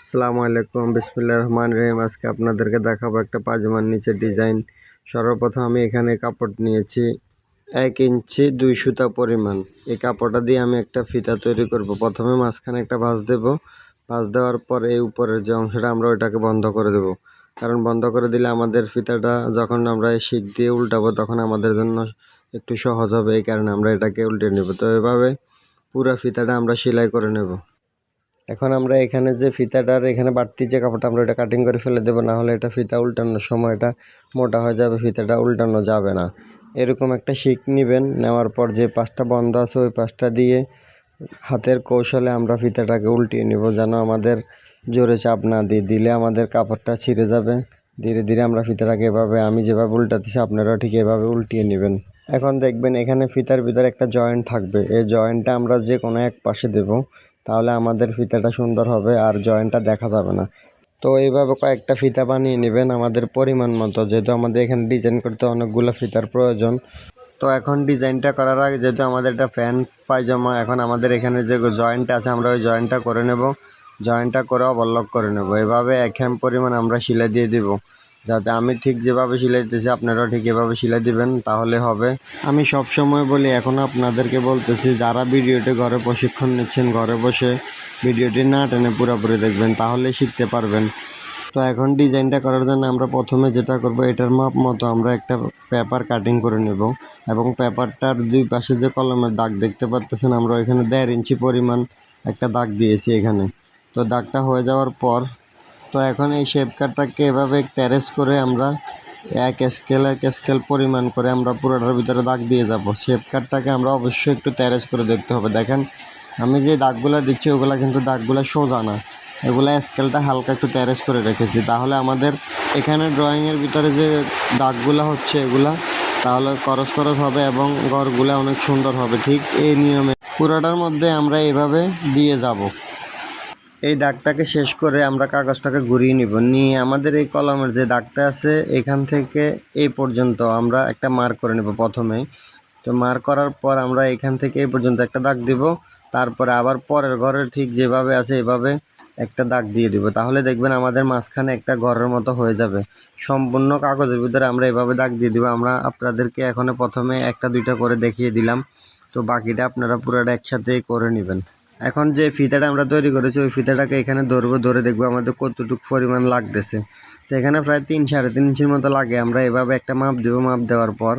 আসসালামু আলাইকুম। বিসমিল্লাহ রহমান রহিম। আজকে আপনাদেরকে দেখাবো একটা পাজামার নিচে ডিজাইন। সর্বপ্রথম আমি এখানে কাপড় নিয়েছি এক ইঞ্চি দুই সুতা পরিমাণ। এই কাপড়টা দিয়ে আমি একটা ফিতা তৈরি করব। প্রথমে মাঝখানে একটা ভাঁজ দেব। ভাঁজ দেওয়ার পর এই উপরের যে অংশটা আমরা ওইটাকে বন্ধ করে দেব। কারণ বন্ধ করে দিলে আমাদের ফিতাটা যখন আমরা এই শিক দিয়ে উল্টাবো, তখন আমাদের জন্য একটু সহজ হবে। এই কারণে আমরা এটাকে উল্টে নেব। তো এভাবে পুরো ফিতাটা আমরা সেলাই করে নেব। এখন আমরা এখানে যে ফিতাটার এখানে বাড়তি যে কাপড়টা আমরা এটা কাটিং করে ফেলে দেবো, না হলে এটা ফিতা উল্টানোর সময় এটা মোটা হয়ে যাবে, ফিতাটা উল্টানো যাবে না। এরকম একটা শিক নেবেন, নেওয়ার পর যে পাশটা বন্ধ আছে ওই পাশটা দিয়ে হাতের কৌশলে আমরা ফিতাটাকে উল্টিয়ে নিব, যেন আমাদের জোরে চাপ না দিয়ে দিলে আমাদের কাপড়টা ছিঁড়ে যাবে। ধীরে ধীরে আমরা ফিতাটাকে এভাবে, আমি যেভাবে উল্টাতেছি, আপনারাও ঠিক এভাবে উল্টিয়ে নেবেন। এখন দেখবেন এখানে ফিতার ভিতরে একটা জয়েন্ট থাকবে, এই জয়েন্টটা আমরা যে কোনো এক পাশে দেব। তাহলে আমাদের ফিতাটা সুন্দর হবে আর জয়েন্টটা দেখা যাবে না। তো এইভাবে কয়েকটা ফিতা বানিয়ে নেবেন আমাদের পরিমাণ মতো, যেহেতু আমাদের এখানে ডিজাইন করতে অনেকগুলো ফিতার প্রয়োজন। তো এখন ডিজাইনটা করার আগে যেহেতু আমাদের একটা প্যান্ট পায়জামা, এখন আমাদের এখানে যে জয়েন্টটা আছে আমরা ওই জয়েন্টটা করে নেব। জয়েন্টটা করে অবলক করে নেব। এভাবে একখান পরিমাণ আমরা সেলাই দিয়ে দিব। যাতে আমি ঠিক যেভাবে সেলাই দিতেছি আপনারাও ঠিক এভাবে সিলাই দিবেন, তাহলে হবে। আমি সব সময় বলি এখনও আপনাদেরকে বলতেছি, যারা ভিডিওটি ঘরে প্রশিক্ষণ নিচ্ছেন, ঘরে বসে ভিডিওটি না টেনে পুরোপুরি দেখবেন, তাহলে শিখতে পারবেন। তো এখন ডিজাইনটা করার জন্য আমরা প্রথমে যেটা করব, এটার মাপ মতো আমরা একটা পেপার কাটিং করে নেব। এবং পেপারটার দুই পাশে যে কলমের দাগ দেখতে পাচ্তেছেন, আমরা এখানে দেড় ইঞ্চি পরিমাণ একটা দাগ দিয়েছি এখানে। তো দাগটা হয়ে যাওয়ার পর তো এখন এই শেপ কাটটাকে এভাবে ট্যারেস করে আমরা এক স্কেল এক স্কেল পরিমাণ করে আমরা পুরোটার ভিতরে দাগ দিয়ে যাব। শেপ কাটটাকে আমরা অবশ্যই একটু ট্যারেস করে দেখতে হবে। দেখেন, আমি যে দাগগুলো দিচ্ছি, ওগুলো কিন্তু দাগগুলো সোজা না। এগুলো স্কেলটা হালকা একটু ট্যারেস করে রেখেছি। তাহলে আমাদের এখানে ড্রয়িংয়ের ভিতরে যে দাগগুলো হচ্ছে এগুলা, তাহলে করস করস হবে এবং ঘরগুলো অনেক সুন্দর হবে। ঠিক এই নিয়মে পুরোটার মধ্যে আমরা এভাবে দিয়ে যাব। এই দাগটাকে শেষ করে আমরা কাগজটাকে ঘুরিয়ে নিব। নিয়ে আমাদের এই কলমের যে দাগটা আছে, এখান থেকে এই পর্যন্ত আমরা একটা মার্ক করে নেব প্রথমেই। তো মার্ক করার পর আমরা এখান থেকে এই পর্যন্ত একটা দাগ দিব। তারপরে আবার পরের ঘরের ঠিক যেভাবে আছে এভাবে একটা দাগ দিয়ে দিব। তাহলে দেখবেন আমাদের মাঝখানে একটা ঘরের মতো হয়ে যাবে। সম্পূর্ণ কাগজের ভিতরে আমরা এভাবে দাগ দিয়ে দিব। আমরা আপনাদেরকে এখানে প্রথমে একটা, দুইটা করে দেখিয়ে দিলাম। তো বাকিটা আপনারা পুরোটা একসাথে করে নেবেন। এখন যে ফিতাটা আমরা তৈরি করেছি, ওই ফিতাটাকে এখানে ধরবো, ধরে দেখব আমাদের কতটুকু পরিমাণ লাগতেছে। তো এখানে প্রায় তিন, সাড়ে তিন ইঞ্চির মতো লাগে। আমরা এভাবে একটা মাপ দেবো, মাপ দেওয়ার পর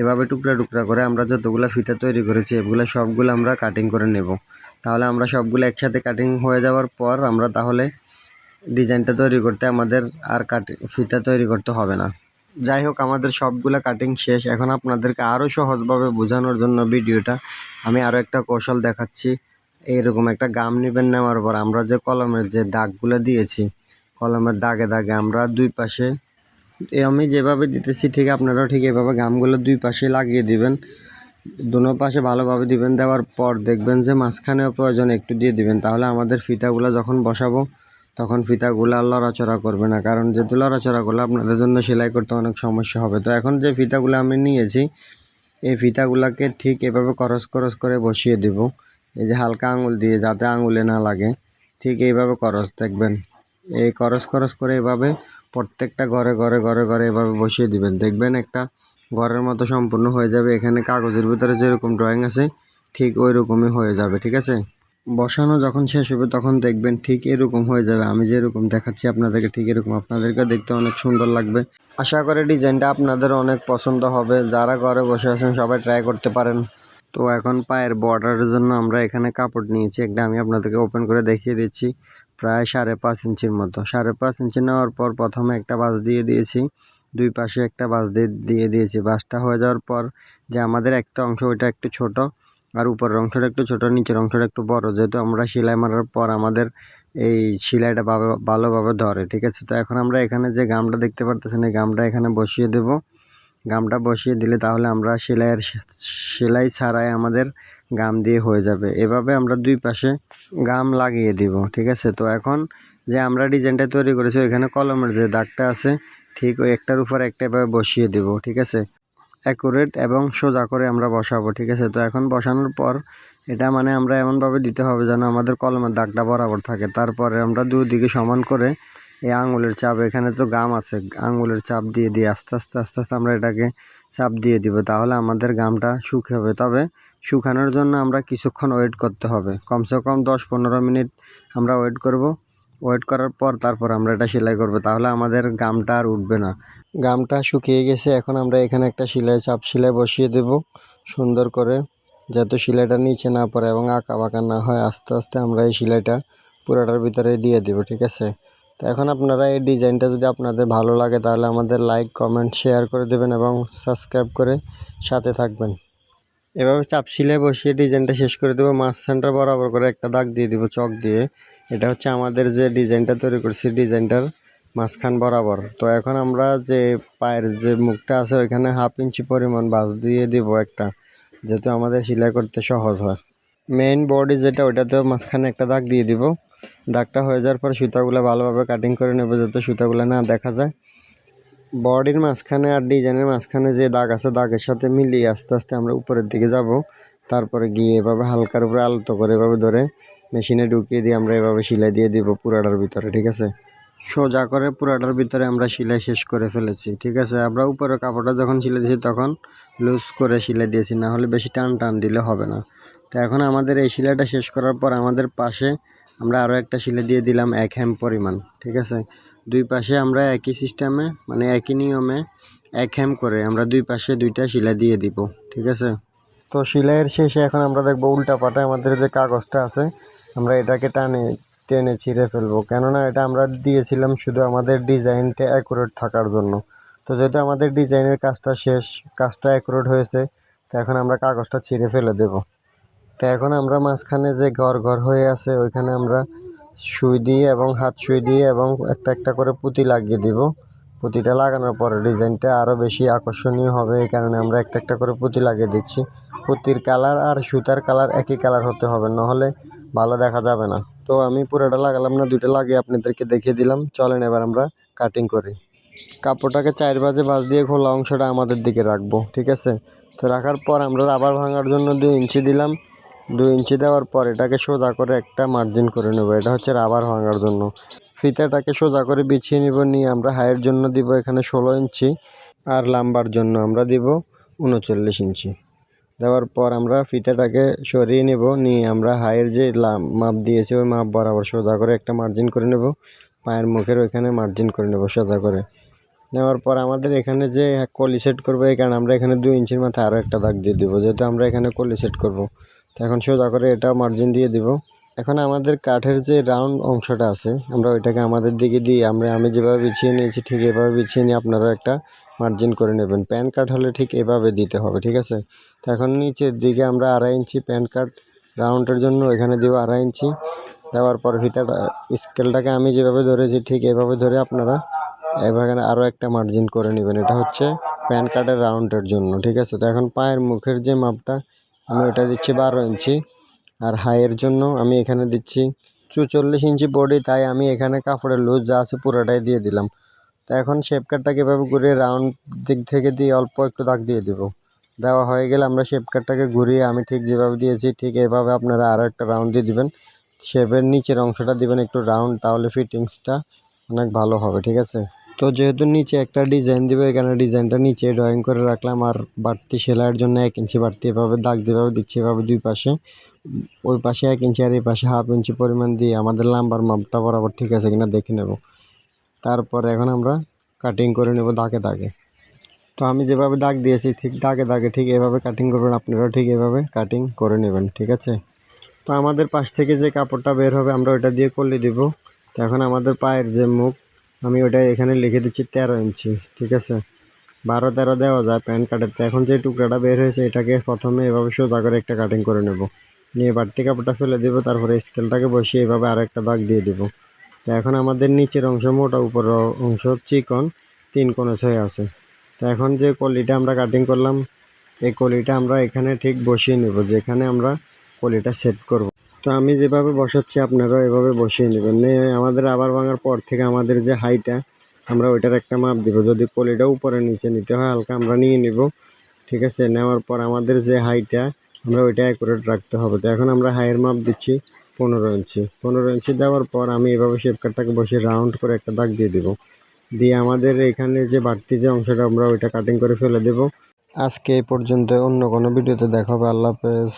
এভাবে টুকরা টুকরা করে আমরা যতগুলো ফিতা তৈরি করেছি, এগুলো সবগুলো আমরা কাটিং করে নেব। তাহলে আমরা সবগুলো একসাথে কাটিং হয়ে যাওয়ার পর আমরা তাহলে ডিজাইনটা তৈরি করতে আমাদের আর কাটিং ফিতা তৈরি করতে হবে না। যাই হোক, আমাদের সবগুলো কাটিং শেষ। এখন আপনাদেরকে আরও সহজভাবে বোঝানোর জন্য ভিডিওটা আমি আরও একটা কৌশল দেখাচ্ছি। এইরকম একটা গাম নেবেন নেওয়ার পর আমরা যে কলমের যে দাগগুলো দিয়েছি, কলমের দাগে দাগে আমরা দুই পাশে, এ আমি যেভাবে দিতেছি ঠিক আপনারাও ঠিক এভাবে গামগুলো দুই পাশে লাগিয়ে দিবেন। দুনো পাশে ভালোভাবে দিবেন, দেওয়ার পর দেখবেন যে মাঝখানেও প্রয়োজন একটু দিয়ে দিবেন। তাহলে আমাদের ফিতাগুলো যখন বসাবো, তখন ফিতাগুলো আর লড়াচড়া করবে না। কারণ যেহেতু লড়াচড়া করলে আপনাদের জন্য সেলাই করতে অনেক সমস্যা হবে। তো এখন যে ফিতাগুলো আমি নিয়েছি, এই ফিতাগুলোকে ঠিক এভাবে করস করস করে বসিয়ে দিব। এই যে হালকা আঙুল দিয়ে যাতে আঙুলে না লাগে, ঠিক এইভাবে করস দেখবেন। এই করস করস করে এভাবে প্রত্যেকটা ঘরে ঘরে ঘরে ঘরে এভাবে বসিয়ে দিবেন। দেখবেন একটা ঘরের মতো সম্পূর্ণ হয়ে যাবে। এখানে কাগজের ভিতরে যেরকম ড্রয়িং আছে, ঠিক ওই রকমই হয়ে যাবে, ঠিক আছে? বসানো যখন শেষ হবে তখন দেখবেন ঠিক এরকম হয়ে যাবে। আমি যেরকম দেখাচ্ছি আপনাদেরকে ঠিক এরকম। আপনাদেরকে দেখতে অনেক সুন্দর লাগবে। আশা করি ডিজাইনটা আপনাদের অনেক পছন্দ হবে। যারা ঘরে বসে আছেন সবাই ট্রাই করতে পারেন। তো এখন পায়ের বর্ডারের জন্য আমরা এখানে কাপড় নিয়েছি। একটা আমি আপনাদেরকে ওপেন করে দেখিয়ে দিচ্ছি। প্রায় সাড়ে পাঁচ ইঞ্চির মতো। সাড়ে পাঁচ ইঞ্চি নেওয়ার পর প্রথমে একটা বাস দিয়ে দিয়েছি। দুই পাশে একটা বাস দিয়ে দিয়ে দিয়েছি। বাসটা হয়ে যাওয়ার পর যে আমাদের একটা অংশ, ওইটা একটু ছোট আর উপরের অংশটা একটু ছোট, নিচের অংশটা একটু বড়। যেহেতু আমরা সেলাই মারার পর আমাদের এই সেলাইটা ভালো- ভালোভাবে ধরে, ঠিক আছে? তো এখন আমরা এখানে যে গামটা দেখতে পারতেছেন, এই গামটা এখানে বসিয়ে দেব। গামটা বসিয়ে দিলে তাহলে আমরা সেলাইয়ের সেলাই ছাড়াই আমাদের গাম দিয়ে হয়ে যাবে। এভাবে আমরা দুই পাশে গাম লাগিয়ে দিব, ঠিক আছে? তো এখন যে আমরা ডিজাইনটা তৈরি করেছি এখানে কলমের যে দাগটা আছে, ঠিক ওই একটার উপর একটা এভাবে বসিয়ে দিব, ঠিক আছে? অ্যাকুরেট এবং সোজা করে আমরা বসাবো, ঠিক আছে? তো এখন বসানোর পর এটা মানে আমরা এমনভাবে দিতে হবে যেন আমাদের কলমের দাগটা বরাবর থাকে। তারপরে আমরা দুদিকে সমান করে এই আঙুলের চাপ, এখানে তো গাম আছে। আঙুলের চাপ দিয়ে দিয়ে আস্তে আস্তে আস্তে আস্তে আমরা এটাকে চাপ দিয়ে দিব, তাহলে আমাদের গামটা শুকিয়ে হবে তবে শুকানোর জন্য আমরা কিছুক্ষণ ওয়েট করতে হবে। কমসে কম দশ পনেরো মিনিট আমরা ওয়েট করব। ওয়েট করার পর তারপর আমরা এটা সেলাই করব, তাহলে আমাদের গামটা আর উঠবে না। গামটা শুকিয়ে গেছে, এখন আমরা এখানে একটা সেলাই চাপ সেলাই বসিয়ে দেব সুন্দর করে, যাতে সেলাইটা নিচে না পড়ে এবং আঁকা বাঁকা না হয়। আস্তে আস্তে আমরা এই সেলাইটা পুরাটার ভিতরে দিয়ে দিব, ঠিক আছে? তো এখন আপনারা এই ডিজাইনটা যদি আপনাদের ভালো লাগে, তাহলে আমাদের লাইক কমেন্ট শেয়ার করে দেবেন এবং সাবস্ক্রাইব করে সাথে থাকবেন। এভাবে চাপ সিলাই বসিয়ে ডিজাইনটা শেষ করে দেবো। মাছ সেন্টার বরাবর করে একটা দাগ দিয়ে দিব, চক দিয়ে। এটা হচ্ছে আমাদের যে ডিজাইনটা তৈরি করছি, ডিজাইনটার মাঝখান বরাবর। তো এখন আমরা যে পায়ের যে মুখটা আছে, ওইখানে হাফ ইঞ্চি পরিমাণ বাস দিয়ে দিব একটা, যেহেতু আমাদের সেলাই করতে সহজ হয়। মেইন বডি যেটা, ওইটাতেও মাঝখানে একটা দাগ দিয়ে দিব। দাগটা হয়ে যাওয়ার পর সুতাগুলো ভালোভাবে কাটিং করে নেব যাতে সুতাগুলো না দেখা যায়। বডির মাঝখানে আর ডিজাইনের মাঝখানে যে দাগ আছে, দাগের সাথে মিলিয়ে আস্তে আস্তে আমরা উপরের দিকে যাব। তারপরে গিয়ে এভাবে হালকার উপরে আলতো করে এভাবে ধরে মেশিনে ঢুকিয়ে দিয়ে আমরা এভাবে সেলাই দিয়ে দিব পুরাটার ভিতরে, ঠিক আছে? সোজা করে পুরাটার ভিতরে আমরা সেলাই শেষ করে ফেলেছি, ঠিক আছে? আমরা উপরে কাপড়টা যখন সেলাই দিয়েছি তখন লুজ করে সেলাই দিয়েছি, না হলে বেশি টান টান দিলে হবে না। তো এখন আমাদের এই সেলাইটা শেষ করার পর আমাদের পাশে আমরা আরও একটা সেলাই দিয়ে দিলাম এক হ্যাম পরিমাণ, ঠিক আছে? দুই পাশে আমরা একই সিস্টেমে মানে একই নিয়মে এক হ্যাম করে আমরা দুই পাশে দুইটা শিলা দিয়ে দিব, ঠিক আছে? তো শিলাইয়ের শেষে এখন আমরা দেখব উল্টা পাটে আমাদের যে কাগজটা আছে, আমরা এটাকে টানে, টেনে ছিঁড়ে ফেলব। কেননা এটা আমরা দিয়েছিলাম শুধু আমাদের ডিজাইনটা অ্যাকুরেট থাকার জন্য। তো যেহেতু আমাদের ডিজাইনের কাজটা শেষ, কাজটা অ্যাকুরেট হয়েছে, তো এখন আমরা কাগজটা ছিঁড়ে ফেলে দেব। তো এখন আমরা মাঝখানে যে ঘর ঘর হয়ে আছে, ওইখানে আমরা সুই দিয়ে এবং হাত সুই দিয়ে এবং একটা একটা করে পুঁতি লাগিয়ে দিব। পুঁতিটা লাগানোর পরে ডিজাইনটা আরও বেশি আকর্ষণীয় হবে, এই কারণে আমরা একটা একটা করে পুঁতি লাগিয়ে দিচ্ছি। পুঁতির কালার আর সুতার কালার একই কালার হতে হবে, নাহলে ভালো দেখা যাবে না। তো আমি পুরোটা লাগালাম না দুটো লাগিয়ে আপনাদেরকে দেখিয়ে দিলাম। চলেন এবার আমরা কাটিং করি। কাপড়টাকে চার বাজে বাজ দিয়ে খোলা অংশটা আমাদের দিকে রাখব, ঠিক আছে? তো রাখার পর আমরা রাবার ভাঙার জন্য দুই ইঞ্চি দিলাম। দুই ইঞ্চি দেওয়ার পর এটাকে সোজা করে একটা মার্জিন করে নেব। এটা হচ্ছে রাবার ভাঙার জন্য। ফিতাটাকে সোজা করে বিছিয়ে নিব, নিয়ে আমরা হাইয়ের জন্য দিব এখানে ষোলো ইঞ্চি আর লাম্বার জন্য আমরা দিব উনচল্লিশ ইঞ্চি। দেওয়ার পর আমরা ফিতাটাকে সরিয়ে নেব, নিয়ে আমরা হাইয়ের যে মাপ দিয়েছি ওই মাপ বরাবর সোজা করে একটা মার্জিন করে নেব। পায়ের মুখের ওইখানে মার্জিন করে নেব সোজা করে। নেওয়ার পর আমাদের এখানে যে কলি সেট করব, এই কারণে আমরা এখানে দুই ইঞ্চির মাথায় আরও একটা দাগ দিয়ে দিব, যেহেতু আমরা এখানে কলি সেট করব। এখন সোজা করে এটা মার্জিন দিয়ে দিব। এখন আমাদের কাঠের যে রাউন্ড অংশটা আছে, আমরা ওইটাকে আমাদের দিকে দিয়ে আমরা, আমি যেভাবে বিছিয়ে নিয়েছি ঠিক এভাবে বিছিয়ে নিয়ে আপনারাও একটা মার্জিন করে নেবেন। প্যান কাট হলে ঠিক এভাবে দিতে হবে, ঠিক আছে? তো এখন নিচের দিকে আমরা আড়াই ইঞ্চি প্যান কাট রাউন্ডের জন্য এখানে দিব আড়াই ইঞ্চি। দেওয়ার পর ফিতাটা স্কেলটাকে আমি যেভাবে ধরেছি ঠিক এভাবে ধরে আপনারা এভাবে আরও একটা মার্জিন করে নেবেন। এটা হচ্ছে প্যান কার্ডের রাউন্ডের জন্য, ঠিক আছে? তো এখন পায়ের মুখের যে মাপটা আমি ওটা দিচ্ছি বারো ইঞ্চি। আর হাইয়ের জন্য আমি এখানে দিচ্ছি চুচল্লিশ ইঞ্চি বডি, তাই আমি এখানে কাপড়ের লুজ যা আছে পুরোটাই দিয়ে দিলাম। তো এখন শেপ কাটটাকে এভাবে ঘুরিয়ে রাউন্ড দিক থেকে দিয়ে অল্প একটু দাগ দিয়ে দিব। দেওয়া হয়ে গেলে আমরা শেপ কাটটাকে ঘুরিয়ে আমি ঠিক যেভাবে দিয়েছি, ঠিক এভাবে আপনারা আরও একটা রাউন্ড দিয়ে দিবেন। শেপের নিচের অংশটা দিবেন একটু রাউন্ড, তাহলে ফিটিংসটা অনেক ভালো হবে, ঠিক আছে? তো যেহেতু নিচে একটা ডিজাইন দিবে, এখানে ডিজাইনটা নিচে ড্রয়িং করে রাখলাম, আর বাড়তি সেলাইয়ের জন্য এক ইঞ্চি বাড়তি এভাবে দাগ যেভাবে দিচ্ছি এভাবে দুই পাশে। ওই পাশে এক ইঞ্চি আর এই পাশে হাফ ইঞ্চি পরিমাণ দিয়ে আমাদের লাম্বার মাপটা বরাবর ঠিক আছে কিনা দেখে নেব। তারপর এখন আমরা কাটিং করে নেব দাগে দাগে। তো আমি যেভাবে দাগ দিয়েছি ঠিক দাগে দাগে ঠিক এভাবে কাটিং করবেন, আপনারাও ঠিক এভাবে কাটিং করে নেবেন, ঠিক আছে? তো আমাদের পাশ থেকে যে কাপড়টা বের হবে আমরা ওটা দিয়ে করলে দিব। তো এখন আমাদের পায়ের যে মুখ আমি ওটা এখানে লিখে দিচ্ছি তেরো ইঞ্চি, ঠিক আছে? বারো তেরো দেওয়া যায় প্যান্ট কাটের তো এখন যে টুকরাটা বের হয়েছে, এটাকে প্রথমে এভাবে সোজা করে একটা কাটিং করে নেব। নিয়ে বাড়তি কাপড়টা ফেলে দেবো, তারপরে স্কেলটাকে বসিয়ে এভাবে আর একটা দাগ দিয়ে দেবো। তো এখন আমাদের নিচের অংশ, মোটা উপরের অংশ, চিকন, তিন কোণে হয়ে আছে। তো এখন যে কলিটা আমরা কাটিং করলাম, এই কলিটা আমরা এখানে ঠিক বসিয়ে নেব, যেখানে আমরা কলিটা সেট করব। তো আমি যেভাবে বসাচ্ছি, আপনারাও এভাবে বসিয়ে নেবেন। নিয়ে আমাদের আবার ভাঙার পর থেকে আমাদের যে হাইটা, আমরা ওইটার একটা মাপ দিব। যদি কলিটা উপরে নিচে নিতে হয়, হালকা আমরা নিয়ে নিব। ঠিক আছে? নেওয়ার পর আমাদের যে হাইটা, আমরা ওইটা অ্যাকুরেট রাখতে হবে। তো এখন আমরা হাইয়ের মাপ দিচ্ছি পনেরো ইঞ্চি। পনেরো ইঞ্চি দেওয়ার পর আমি এভাবে শেপ কাটটাকে বসে রাউন্ড করে একটা দাগ দিয়ে দেবো। দিয়ে আমাদের এখানে যে বাড়তি যে অংশটা, আমরা ওইটা কাটিং করে ফেলে দেব। আজকে এই পর্যন্ত। অন্য কোনো ভিডিওতে দেখা হবে। আল্লাহ হাফেজ।